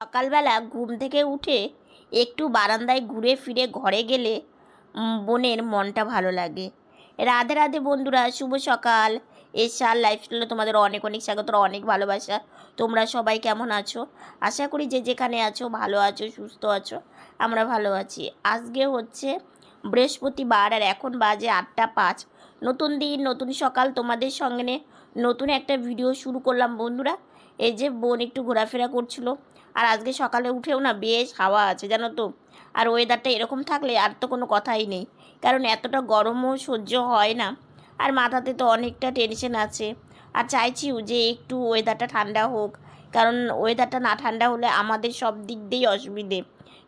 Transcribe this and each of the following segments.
সকালবেলা ঘুম থেকে উঠে একটু বারান্দায় ঘুরে ফিরে ঘরে গেলে বোনের মনটা ভালো লাগে। রাধে রাধে বন্ধুরা, শুভ সকাল। এসার লাইফস্টাইলে তোমাদের অনেক অনেক স্বাগত অনেক ভালোবাসা। তোমরা সবাই কেমন আছো? আশা করি যে যেখানে আছো, ভালো আছো, সুস্থ আছো, আমরা ভালো আছি। আজকে হচ্ছে বৃহস্পতিবার আর এখন বাজে আটটা পাঁচ। নতুন দিন, নতুন সকাল, তোমাদের সঙ্গে নতুন একটা ভিডিও শুরু করলাম বন্ধুরা। এই যে বোন একটু ঘোরাফেরা করছিল, আর আজকে সকালে উঠেও না বেশ হাওয়া আছে, জানো তো। আর ওয়েদারটা এরকম থাকলে আর তো কোনো কথাই নেই, কারণ এতটা গরমও সহ্য হয় না। আর মাথাতে তো অনেকটা টেনশন আছে। আর চাইছিও যে একটু ওয়েদারটা ঠান্ডা হোক, কারণ ওয়েদারটা না ঠান্ডা হলে আমাদের সব দিক দিয়েই অসুবিধে।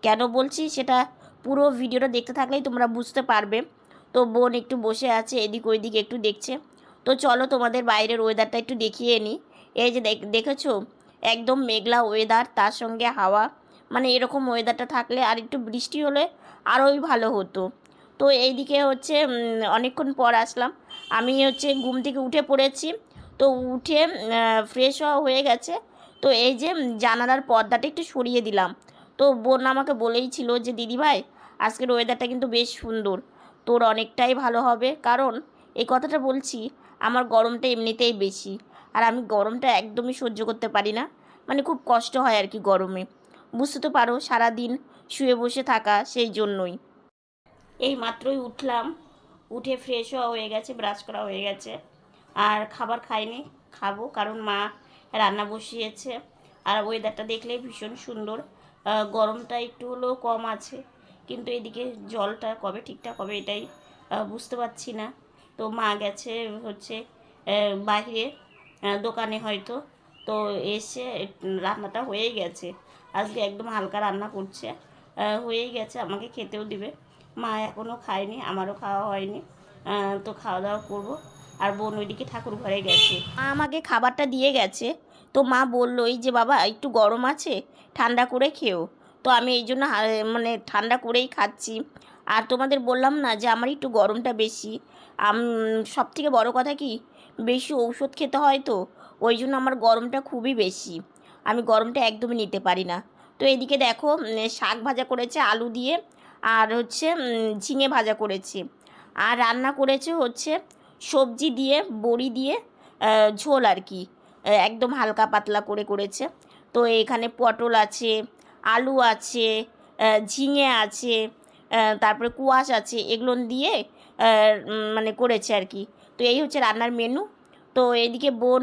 কেন বলছি? সেটা পুরো ভিডিওটা দেখতে থাকলেই তোমরা বুঝতে পারবে। তো বোন একটু বসে আছে, এদিক ওইদিক একটু দেখছে। তো চলো তোমাদের বাইরের ওয়েদারটা একটু দেখিয়ে নিই এই যে দেখ- দেখেছ? একদম মেঘলা ওয়েদার তার সঙ্গে হাওয়া। মানে এরকম ওয়েদারটা থাকলে আর একটু বৃষ্টি হলে আরোই ভালো হতো। তো এইদিকে হচ্ছে অনেকক্ষণ পর আসলাম। আমি হচ্ছে ঘুম থেকে উঠে পড়েছি। তো উঠে ফ্রেশ হওয়া হয়ে গেছে। তো এই যে জানালার পর্দাটা একটু সরিয়ে দিলাম। তো বোন আমাকে বলেই ছিল যে, দিদি ভাই, আজকের ওয়েদারটা কিন্তু বেশ সুন্দর। তোর অনেকটাই ভালো হবে। কারণ, এই কথাটা বলছি, আমার গরমটা এমনিতেই বেশি। আর আমি গরমটা একদমই সহ্য করতে পারি না। মানে খুব কষ্ট হয় আর কি গরমে। বুঝতে তো পারো, সারাদিন শুয়ে বসে থাকা সেই জন্যই। এই মাত্রই উঠলাম, উঠে ফ্রেশ হওয়া হয়ে গেছে ব্রাশ করা হয়ে গেছে। আর খাবার খাইনি, খাব কারণ মা রান্না বসিয়েছে। আর ওয়েদারটা দেখলে ভীষণ সুন্দর। গরমটা একটু হলেও কম আছে, কিন্তু এদিকে জলটা কবে ঠিকঠাক হবে এটাই বুঝতে পারছি না। তো মা গেছে হচ্ছে বাইরে দোকানে হয়তো। তো এসে রান্নাটা হয়েই গেছে। আজকে একদম হালকা রান্না করছে। হয়েই গেছে, আমাকে খেতেও দিবে। মা এখনও খায়নি, আমারও খাওয়া হয়নি। তো খাওয়া দাওয়া করব। আর বোন ওইদিকে ঠাকুর ঘরে গেছে। মা আমাকে খাবারটা দিয়ে গেছে। তো মা বললোই যে বাবা, একটু গরম আছে, ঠান্ডা করে খেও। তো আমি এই জন্য মানে ঠান্ডা করেই খাচ্ছি। আর তোমাদের বললাম না যে, আমার একটু গরমটা বেশি। সব থেকে বড়ো কথা কি বেশি ঔষধ খেতে হয় তো, ওই জন্য আমার গরমটা খুবই বেশি। আমি গরমটা একদমই নিতে পারি না। তো এদিকে দেখো শাক ভাজা করেছে আলু দিয়ে, আর হচ্ছে ঝিঙে ভাজা করেছে। আর রান্না করেছে হচ্ছে সবজি দিয়ে, বড়ি দিয়ে ঝোল আর কি। একদম হালকা পাতলা করে করেছে। তো এখানে পটল আছে, আলু আছে ঝিঙে আছে তারপরে কুয়াশ আছে, এগুলো দিয়ে মানে করেছে আর কি। তো এই হচ্ছে রান্নার মেনু তো এদিকে বোন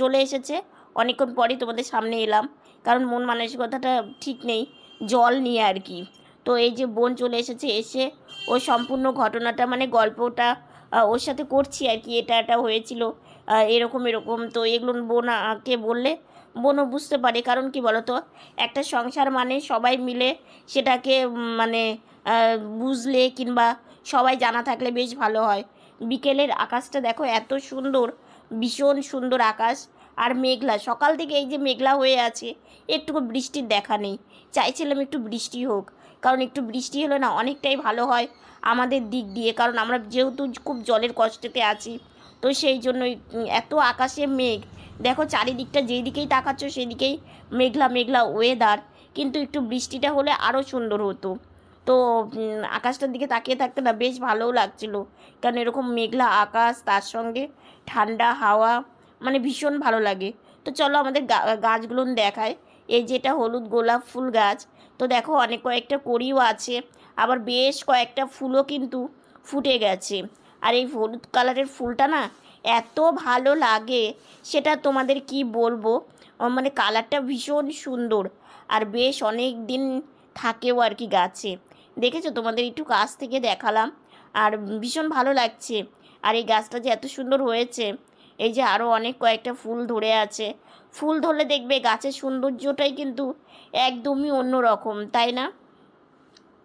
চলে এসেছে। অনেকক্ষণ পরেই তোমাদের সামনে এলাম। কারণ মন মানসিকতাটা ঠিক নেই, জল নিয়ে আর কি। তো এই যে বোন চলে এসেছে, এসে ও সম্পূর্ণ ঘটনাটা মানে গল্পটা ওর সাথে করছি আর কি। এটা এটা হয়েছিল এরকম এরকম। তো এগুলো বোন আকে বললে, বোনও বুঝতে পারে। কারণ কি বলতো, একটা সংসার মানে সবাই মিলে সেটাকে মানে বুঝলে কিংবা সবাই জানা থাকলে বেশ ভালো হয়। বিকেলের আকাশটা দেখো এত সুন্দর ভীষণ সুন্দর আকাশ আর মেঘলা। সকাল থেকে এই যে মেঘলা হয়ে আছে একটুকু বৃষ্টির দেখা নেই। চাইছিলাম একটু বৃষ্টি হোক কারণ একটু বৃষ্টি হলে না অনেকটাই ভালো হয় আমাদের দিক দিয়ে কারণ আমরা যেহেতু খুব জলের কষ্টেতে আছি তো সেই জন্যই উম, এত আকাশে মেঘ। দেখো চারিদিকটা যেই দিকেই তাকাচ্ছ সেদিকেই মেঘলা মেঘলা ওয়েদার কিন্তু একটু বৃষ্টিটা হলে আরও সুন্দর হতো। তো আকাশটার দিকে তাকিয়ে থাকতে না বেশ ভালোও লাগছিল। কারণ এরকম মেঘলা আকাশ, তার সঙ্গে ঠান্ডা হাওয়া মানে ভীষণ ভালো লাগে। তো চলো আমাদের গাছগুলো দেখায় এই যেটা হলুদ গোলাপ ফুল গাছ, তো দেখো অনেক কয়েকটা কড়িও আছে, আবার বেশ কয়েকটা ফুলও কিন্তু ফুটে গেছে। আর এই হলুদ কালারের ফুলটা না এত ভালো লাগে, সেটা তোমাদের কি বলব? মানে কালারটা ভীষণ সুন্দর। আর বেশ অনেক দিন থাকেও আর কি গাছে। দেখেছ? তোমাদের একটু কাছ থেকে দেখালাম। আর ভীষণ ভালো লাগছে। আর এই গাছটা যে এত সুন্দর হয়েছে। এই যে আরও অনেক কয়েকটা ফুল ধরে আছে। ফুল ধরলে দেখবে গাছের সৌন্দর্যটাই কিন্তু একদমই অন্য রকম তাই না?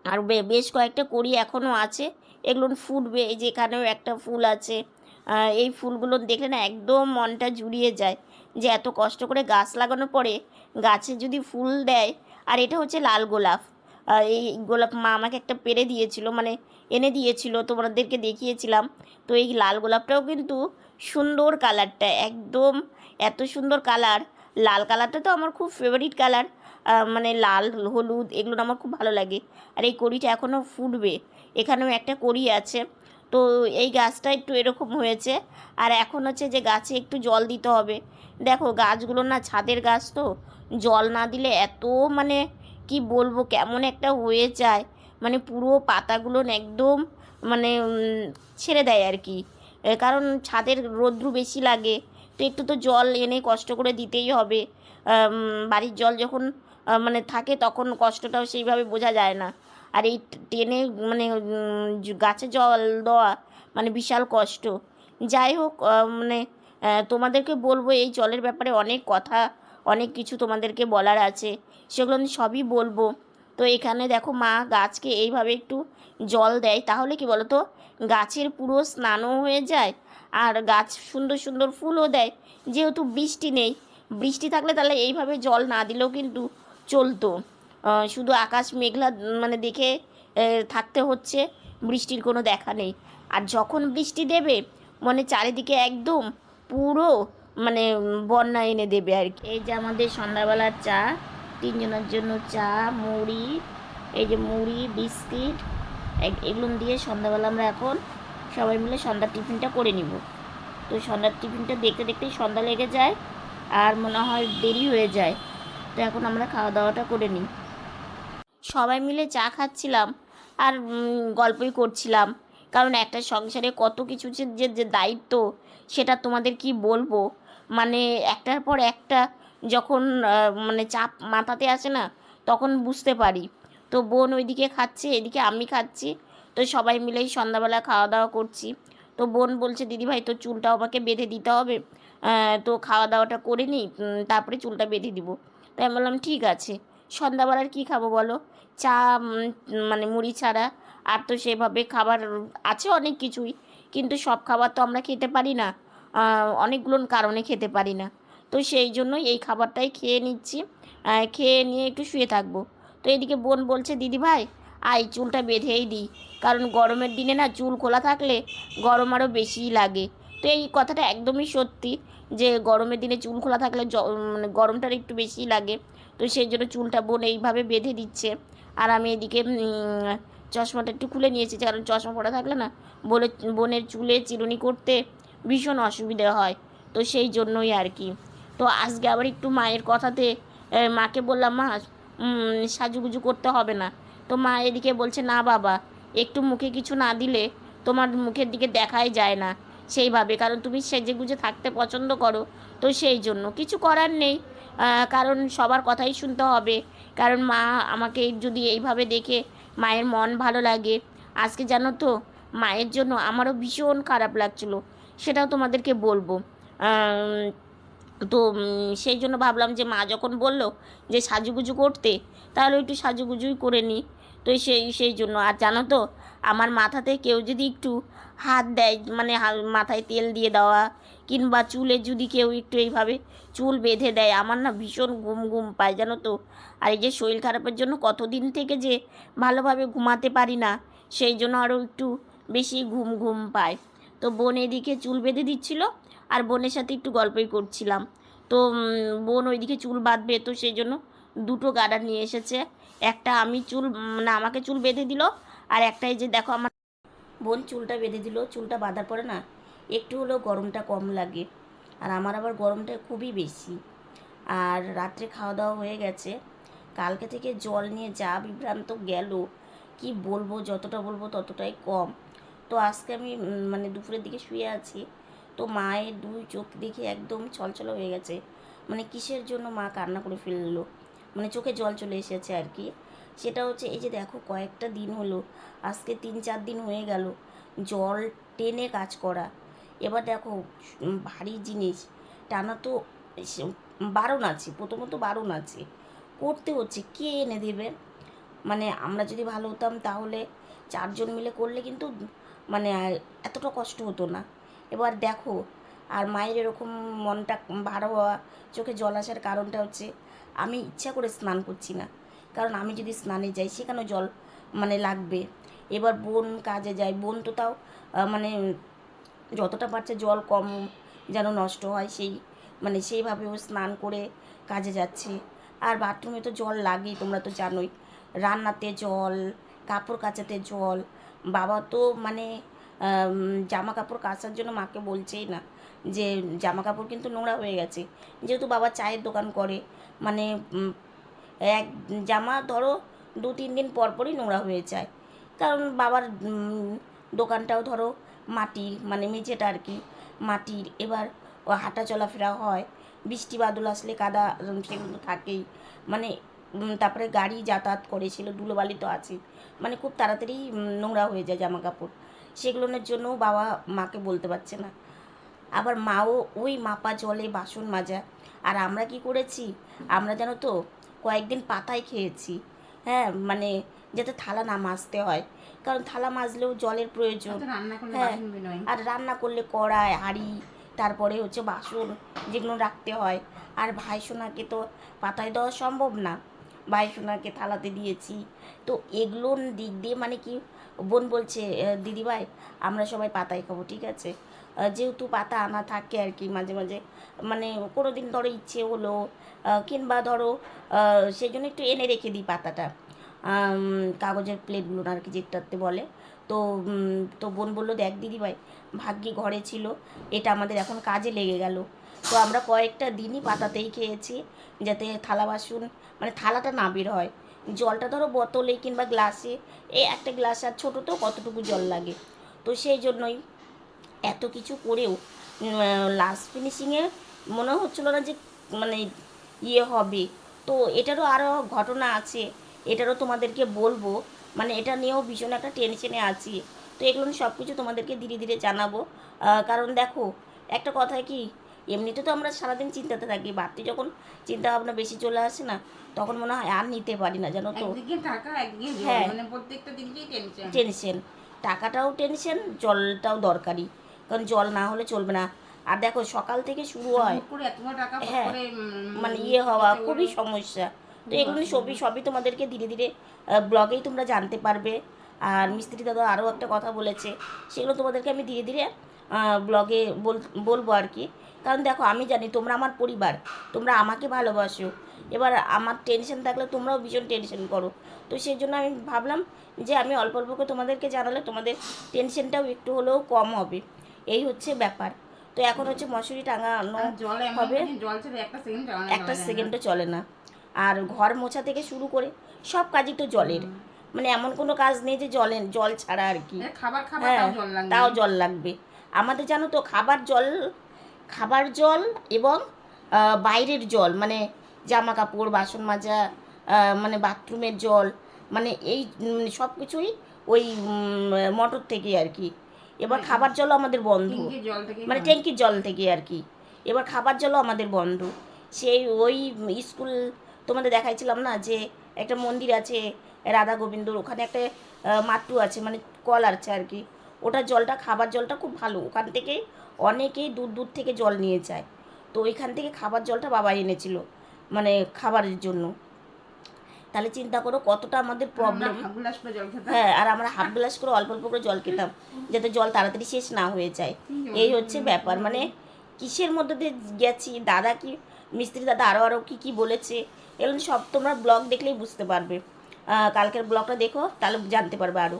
আর বেশ কয়েকটা কড়ি এখনও আছে। এগুলো ফুটবে। এই যে এখানেও একটা ফুল আছে। এই ফুলগুলো দেখলে না একদম মনটা জুড়িয়ে যায়। যে এত কষ্ট করে গাছ লাগানোর পরে গাছে যদি ফুল দেয়। আর এটা হচ্ছে লাল গোলাপ। এই গোলাপ মা আমাকে একটা পেরে দিয়েছিল মানে এনে দিয়েছিল, তোমাদেরকে দেখিয়েছিলাম। তো এই লাল গোলাপটাও কিন্তু সুন্দর কালারটা, একদম এত সুন্দর কালার। লাল কালারটা তো আমার খুব ফেভারিট কালার মানে লাল, হলুদ, এগুলো আমার খুব ভালো লাগে। আর এই কড়িটা এখনও ফুটবে, এখানেও একটা কড়ি আছে। তো এই গাছটা একটু এরকম হয়েছে, আর এখন হচ্ছে যে গাছে একটু জল দিতে হবে। দেখো, গাছগুলো না ছাদের গাছ তো, জল না দিলে এত মানে কি বলব, কেমন একটা হয়ে যায়। মানে পুরো পাতাগুলো একদম মানে ছেড়ে দেয় আর কি। কারণ ছাদের রোদ্রু বেশি লাগে, তো একটু তো জল এনে কষ্ট করে দিতেই হবে। বাড়ির জল যখন মানে থাকে তখন কষ্টটাও সেইভাবে বোঝা যায় না। আর এই টেনে মানে গাছে জল দেওয়া মানে বিশাল কষ্ট। যাই হোক মানে তোমাদেরকে বলব এই জলের ব্যাপারে অনেক কথা অনেক কিছু তোমাদেরকে বলার আছে। সেগুলো আমি সবই বলব। তো এখানে দেখো মা গাছকে এইভাবে একটু জল দেয়। তাহলে কি বলো তো গাছের পুরো স্নানও হয়ে যায় আর গাছ সুন্দর সুন্দর ফুলও দেয়। যেহেতু বৃষ্টি নেই, বৃষ্টি থাকলে তাহলে এইভাবে জল না দিলেও কিন্তু চলতো। শুধু আকাশ মেঘলা মানে দেখে থাকতে হচ্ছে, বৃষ্টির কোনো দেখা নেই। আর যখন বৃষ্টি দেবে মানে চারিদিকে একদম পুরো মানে বন্যা এনে দেবে আর কি। এই যে আমাদের সন্ধ্যাবেলার চা, তিনজনের জন্য চা, মুড়ি, এই যে মুড়ি, বিস্কিট, এগ- এগুলো দিয়ে সন্ধ্যাবেলা আমরা এখন সবাই মিলে সন্ধ্যার টিফিনটা করে নিব। তো সন্ধ্যার টিফিনটা দেখতে দেখতেই সন্ধ্যা লেগে যায় আর মনে হয় দেরি হয়ে যায়। তো এখন আমরা খাওয়া দাওয়াটা করে নিই। সবাই মিলে চা খাচ্ছিলাম আর গল্পই করছিলাম। কারণ একটা সংসারে কত কিছু যে যে দায়িত্ব, সেটা তোমাদের কি বলব? মানে একটার পর একটা যখন মানে চাপ মাথাতে আসে না, তখন বুঝতে পারি। তো বোন ওইদিকে খাচ্ছে, এদিকে আমি খাচ্ছি। তো সবাই মিলেই সন্ধ্যাবেলা খাওয়া দাওয়া করছি। তো বোন বলছে দিদিভাই তোর চুলটা আমাকে বেঁধে দিতে হবে। তো খাওয়া দাওয়াটা করে নিই তারপরে চুলটা বেঁধে দিব। তাই আমি বললাম, ঠিক আছে, সন্ধ্যাবেলার কী খাব বলো? চা মানে মুড়ি ছাড়া। আর তো সেভাবে খাবার আছে অনেক কিছুই, কিন্তু সব খাবার তো আমরা খেতে পারি না। অনেকগুলো কারণে খেতে পারি না। তো সেই জন্য এই খাবারটাই খেয়ে নিচ্ছি। খেয়ে নিয়ে একটু শুয়ে থাকব। তো এদিকে বোন বলছে, দিদি ভাই আই চুলটা বেঁধেই দিই। কারণ গরমের দিনে না চুল খোলা থাকলে গরম আরও বেশিই লাগে। তো এই কথাটা একদমই সত্যি যে গরমের দিনে চুল খোলা থাকলে মানে গরমটার একটু বেশিই লাগে। তো সেই জন্য চুলটা বোন এইভাবে বেঁধে দিচ্ছে। আর আমি এদিকে চশমাটা একটু খুলে নিয়েছি। কারণ চশমা পরা থাকলে না বলে, বোনের চুলে চিরুনি করতে ভীষণ অসুবিধে হয়। তো সেই জন্যই আর কি। তো আজকে আবার একটু মায়ের কথাতে মাকে বললাম, মা সাজুগুজু করতে হবে না। তো মা এদিকে বলছে, না বাবা, একটু মুখে কিছু না দিলে তোমার মুখের দিকে দেখাই যায় না সেইভাবে। কারণ তুমি সেজে গুজে থাকতে পছন্দ করো। তো সেই জন্য কিছু করার নেই। কারণ সবার কথাই শুনতে হবে। কারণ মা আমাকে যদি এইভাবে দেখে মায়ের মন ভালো লাগে, আজকে জানো তো, মায়ের জন্য আমারও ভীষণ খারাপ লাগছিল। সেটাও তোমাদেরকে বলব। তো সেই জন্য ভাবলাম যে মা যখন বলল যে সাজুগুজু করতে, তাহলে একটু সাজুগুজুই করে নিই তো সেই সেই জন্য, আর জানো তো, আমার মাথাতে কেউ যদি একটু হাত দেয় মানে মাথায় তেল দিয়ে দেওয়া, কিংবা চুলে যদি কেউ একটু এইভাবে চুল বেঁধে দেয়, আমার না ভীষণ ঘুম ঘুম পায়, জানো তো। আর এই যে শরীর খারাপের জন্য কতদিন থেকে যে ভালোভাবে ঘুমাতে পারি না, সেই জন্য আরও একটু বেশি ঘুম ঘুম পায়। তো বোন এদিকে চুল বেঁধে দিচ্ছিল আর বোনের সাথে একটু গল্পই করছিলাম। তো বোন ওইদিকে চুল বাঁধবে তো সেই জন্য দুটো গার্ডার নিয়ে এসেছে। একটা আমি চুল মানে আমাকে চুল বেঁধে দিল আর একটাই যে দেখো আমার বোন চুলটা বেঁধে দিল। চুলটা বাঁধার পরে না একটু হলেও গরমটা কম লাগে আর আমার আবার গরমটা খুবই বেশি। আর রাত্রে খাওয়া দাওয়া হয়ে গেছে। কালকে থেকে জল নিয়ে যা বিভ্রান্ত গেল। কি বলব, যতটা বলব ততটাই কম। তো আজকে আমি মানে দুপুরের দিকে শুয়ে আছি। তো মায়ের দুই চোখ দেখে একদম ছলছল হয়ে গেছে। মানে কিসের জন্য মা কান্না করে ফেলল? মানে চোখে জল চলে এসেছে আর কি। সেটা হচ্ছে, এই যে দেখো কয়েকটা দিন হলো, আজকে তিন চার দিন হয়ে গেল, জল টেনে কাজ করা। এবার দেখো ভারী জিনিস। টানা তো বারণ আছে প্রথমত বারণ আছে করতে হচ্ছে, কে এনে দেবে? মানে আমরা যদি ভালো হতাম তাহলে চারজন মিলে করলে কিন্তু মানে এতটা কষ্ট হতো না। এবার দেখো, আর মায়ের এরকম মনটা ভালো হওয়া, চোখে জল আসার কারণটা হচ্ছে, আমি ইচ্ছা করে স্নান করছি না। কারণ আমি যদি স্নানে যাই, সেখানেও জল মানে লাগবে। এবার বোন কাজে যায়, বোন তো তাও মানে যতটা পারছে জল কম যেন নষ্ট হয়, সেই মানে সেইভাবে ও স্নান করে কাজে যাচ্ছে। আর বাথরুমে তো জল লাগেই, তোমরা তো জানোই, রান্নাতে জল, কাপড় কাচাতে জল বাবা তো মানে জামা কাপড় কাচার জন্য মাকে বলছেই না যে জামা কাপড় কিন্তু নোংরা হয়ে গেছে। যেহেতু বাবা চায়ের দোকান করে মানে এক জামা ধরো দু তিন দিন পর পরই নোংরা হয়ে যায়। কারণ বাবার দোকানটাও ধরো মাটির মানে মেঝেটা আর কি, মাটির। এবার হাঁটা চলাফেরা হয়, বৃষ্টি বাদল আসলে কাদা সেগুলো থাকেই। মানে তারপরে গাড়ি যাতায়াত করেছিল ধুলোবালি তো আছে মানে খুব তাড়াতাড়ি নোংরা হয়ে যায় জামা কাপড় সেগুলোর জন্য বাবা মাকে বলতে পারছে না। আবার মাও ওই মাপা জলে বাসন মাজা। আর আমরা কি করেছি? আমরা জানো তো কয়েকদিন পাতায় খেয়েছি। হ্যাঁ মানে যাতে থালা না মাজতে হয়। কারণ থালা মাজলেও জলের প্রয়োজন। হ্যাঁ। আর রান্না করলে কড়াই হাঁড়ি তারপরে হচ্ছে বাসন যেগুলো রাখতে হয়। আর ভাই সোনাকে তো পাতায় দেওয়া সম্ভব না। ভাই সোনাকে থালাতে দিয়েছি। তো এগুলোর দিক দিয়ে মানে কি বোন বলছে "আহ, দিদিভাই আমরা সবাই পাতায় খাব ঠিক আছে? যেহেতু পাতা আনা থাকে আর কি মাঝে মাঝে মানে কোনো দিন ধরো ইচ্ছে হলো কিংবা ধরো সেই জন্য একটু এনে রেখে দিই পাতাটা। কাগজের প্লেটগুলো আর কি যেটাতে বলে। তো তো বোন বলল দেখ দিদিভাই ভাগ্যে ঘরে ছিল এটা আমাদের এখন কাজে লেগে গেল। তো আমরা কয়েকটা দিনই পাতাতেই খেয়েছি, যাতে থালা বাসন মানে থালাটা না বের হয়। জলটা ধরো বোতলে কিংবা গ্লাসে, এই একটা গ্লাস আর ছোটো তো কতটুকু জল লাগে। তো সেই জন্যই এত কিছু করেও লাস্ট ফিনিশিংয়ে মনে হচ্ছিল না যে মানে ইয়ে হবে। তো এটারও আরও ঘটনা আছে, এটারও তোমাদেরকে বলব। মানে এটা নিয়েও ভীষণ একটা টেনশনে আছি। তো এগুলো সব কিছু তোমাদেরকে ধীরে ধীরে জানাব। কারণ দেখো, একটা কথা কি এমনিতে তো আমরা সারাদিন চিন্তাতে থাকি বাড়তি যখন চিন্তা ভাবনা বেশি চলে আসে না তখন মনে হয় আর নিতে পারি না জানো তো? হ্যাঁ। মানে টেনশন। টাকাটাও টেনশন জলটাও দরকারি কারণ জল না হলে চলবে না। আর দেখো সকাল থেকে শুরু হয়। হ্যাঁ, মানে ইয়ে হওয়া খুবই সমস্যা। তো এগুলো সবই সবই তোমাদেরকে ধীরে ধীরে ব্লগেই তোমরা জানতে পারবে। আর মিস্ত্রি দাদা আরও একটা কথা বলেছে সেগুলো তোমাদেরকে আমি ধীরে ধীরে ব্লগে বল বলব আর কি। কারণ দেখো আমি জানি তোমরা আমার পরিবার তোমরা আমাকে ভালোবাসো। এবার আমার টেনশন থাকলে তোমরাও ভীষণ টেনশন করো। তো সেই জন্য আমি ভাবলাম যে আমি অল্প অল্প করে তোমাদেরকে জানালে তোমাদের টেনশনটাও একটু হলেও কম হবে। এই হচ্ছে ব্যাপার। তো এখন হচ্ছে মশুরি টাঙানো হবে। একটা। সেকেন্ডও চলে না। আর ঘর মোছা থেকে শুরু করে সব কাজই তো জলের। মানে এমন কোনো কাজ নেই যে জলে জল ছাড়া আর কি। খাবার খাবার হ্যাঁ তাও তাও জল লাগবে। আমাদের জানো তো খাবার জল খাবার জল এবং বাইরের জল মানে জামা কাপড় বাসন মাজা মানে বাথরুমের জল মানে এই সব কিছুই ওই মোটর থেকে আর কি। এবার খাবার জলও আমাদের বন্ধ। মানে ট্যাঙ্কির জল থেকে আর কি। এবার খাবার জলও আমাদের বন্ধ। সেই ওই স্কুল তোমাদের দেখাইছিলাম না যে একটা মন্দির আছে রাধা গোবিন্দর ওখানে একটা মাট্টু আছে মানে কল আছে আর কি। ওটা জলটা খাবার জলটা খুব ভালো। ওখান থেকে অনেকেই দূর দূর থেকে জল নিয়ে যায়। তো ওইখান থেকে খাবার জলটা বাবা এনেছিল মানে খাবারের জন্য। তাহলে চিন্তা করো কতটা আমাদের প্রবলেম হ্যাঁ আর আমরা হাফ গ্লাস করে অল্প অল্প করে জল খেতাম যাতে জল তাড়াতাড়ি শেষ না হয়ে যায়। এই হচ্ছে ব্যাপার। মানে কিসের মধ্যে দিয়ে গেছি? দাদা কি মিস্ত্রি দাদা আরও আরও কী কী বলেছে? এগুলো সব তোমরা ব্লগ দেখলেই বুঝতে পারবে। কালকের ব্লগটা দেখো তাহলে জানতে পারবে আরও